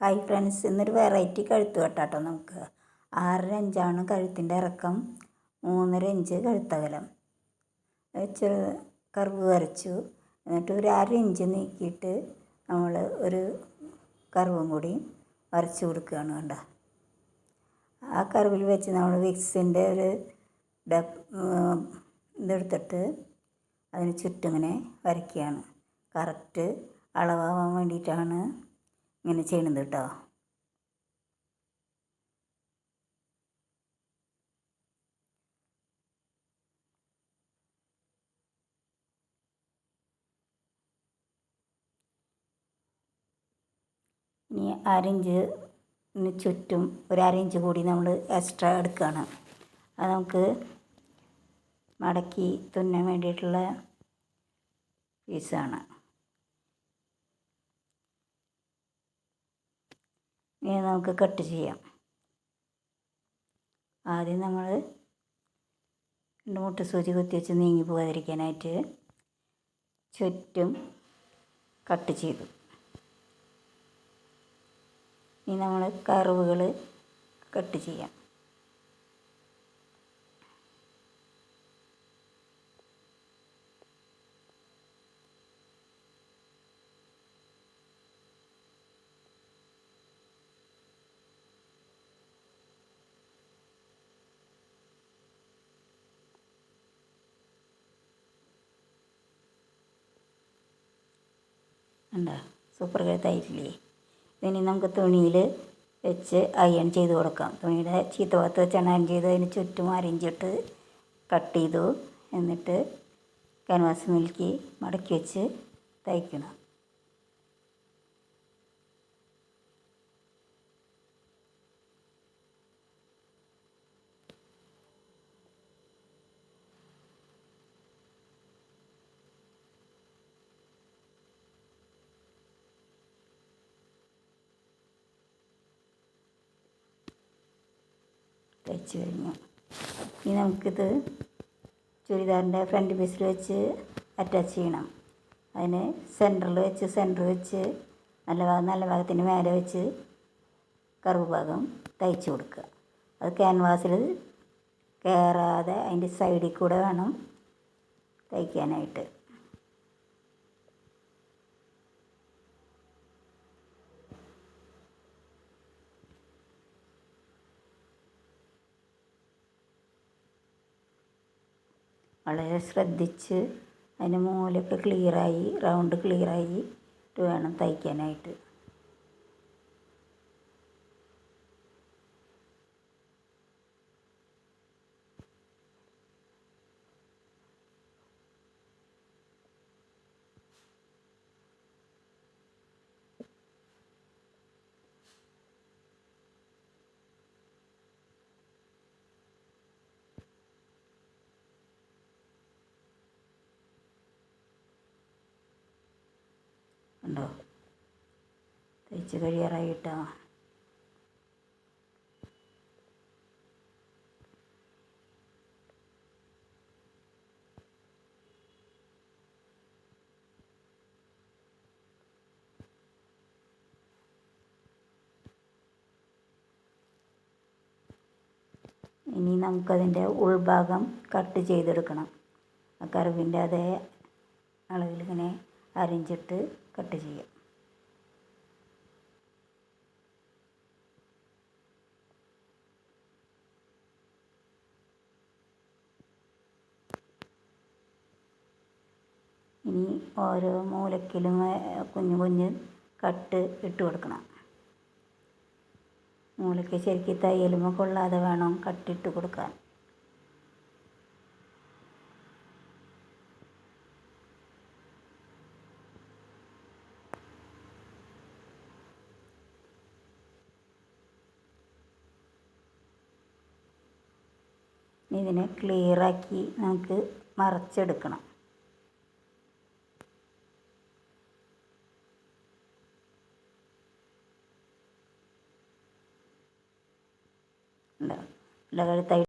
Hi friends ഇന്നൊരു variety കഴുത്ത് വെട്ടാട്ടോ നമുക്ക്. ആറര ഇഞ്ചാണ് കഴുത്തിന്റെ ഇറക്കം മൂന്നര ഇഞ്ച് കഴുത്തകലം ചെറു കർവ് വരച്ചു. എന്നിട്ട് ഒരു അര ഇഞ്ച് നീക്കിയിട്ട് നമ്മൾ ഒരു കർവും കൂടി വരച്ചു കൊടുക്കുകയാണ് വേണ്ട ആ കർവിൽ വെച്ച് നമ്മൾ വിക്സിന്റെ ഒരു ഡബ് ഇതെടുത്തിട്ട് അതിന് ചുറ്റും ഇങ്ങനെ വരയ്ക്കുകയാണ്. കറക്റ്റ് അളവാകാൻ വേണ്ടിയിട്ടാണ് ഇങ്ങനെ ചെയ്യണത് കേട്ടോ. ഇനി അരഞ്ചിന് ചുറ്റും ഒരു അരഞ്ച് കൂടി നമ്മൾ എക്സ്ട്രാ എടുക്കുകയാണ്. അത് നമുക്ക് മടക്കി തുന്നാൻ വേണ്ടിയിട്ടുള്ള പീസാണ് ഇനി നമുക്ക് കട്ട് ചെയ്യാം. ആദ്യം നമ്മൾ രണ്ട് മുട്ട സൂചി കുത്തി വെച്ച് നീങ്ങി പോകാതിരിക്കാനായിട്ട് ചുറ്റും കട്ട് ചെയ്തു. ഇനി നമ്മൾ കർവുകൾ കട്ട് ചെയ്യാം. ഉണ്ടോ സൂപ്പർ കഴുത്തായിട്ടില്ലേ ഇതിനി നമുക്ക് തുണിയിൽ വെച്ച് അയൺ ചെയ്ത് കൊടുക്കാം. തുണിയുടെ ചീത്ത ഭാഗത്ത് വെച്ചാണ് അയൺ ചെയ്ത് അതിന് ചുറ്റും അരിഞ്ചിട്ട് കട്ട് ചെയ്തു. എന്നിട്ട് ക്യാൻവാസ് മിൽക്കി മടക്കി വെച്ച് തയ്ക്കണം. തയ്ച്ച് കഴിഞ്ഞു. ഇനി നമുക്കിത് ചുരിദാറിന്റെ ഫ്രണ്ട് പീസിൽ വെച്ച് അറ്റാച്ച് ചെയ്യണം. അതിന് സെന്ററിൽ വെച്ച് സെന്റർ വെച്ച് നല്ല ഭാഗം നല്ല ഭാഗത്തിന് മേലെ വെച്ച് കറുവ് ഭാഗം തയ്ച്ച് കൊടുക്കുക. അത് ക്യാൻവാസിൽ കയറാതെ അതിന്റെ സൈഡിൽ കൂടെ വേണം തയ്ക്കാനായിട്ട്. വളരെ ശ്രദ്ധിച്ച് അതിന്റെ മൂലയൊക്കെ ക്ലിയറായി റൗണ്ട് ക്ലിയറായിട്ട് വേണം തയ്ക്കാനായിട്ട്. ഉണ്ടോ? തയ്ച്ച് കഴിയാറായിട്ടോ ഇനി നമുക്കതിന്റെ ഉൾഭാഗം കട്ട് ചെയ്തെടുക്കണം. ആ കറിവിന്റെ അതേ അളവിലിങ്ങനെ അരിഞ്ഞിട്ട് കട്ട് ചെയ്യാം. ഇനി ഓരോ മൂലക്കിലും കുഞ്ഞു കുഞ്ഞ് കട്ട് ഇട്ട് കൊടുക്കണം. മൂലയ്ക്ക് ശരിക്കും തയ്യലുമൊക്കെ കൊള്ളാതെ വേണം കട്ടിട്ട് കൊടുക്കാൻ. ഇതിനെ ക്ലിയറാക്കി നമുക്ക് മറച്ചെടുക്കണം. കഴുത്തായി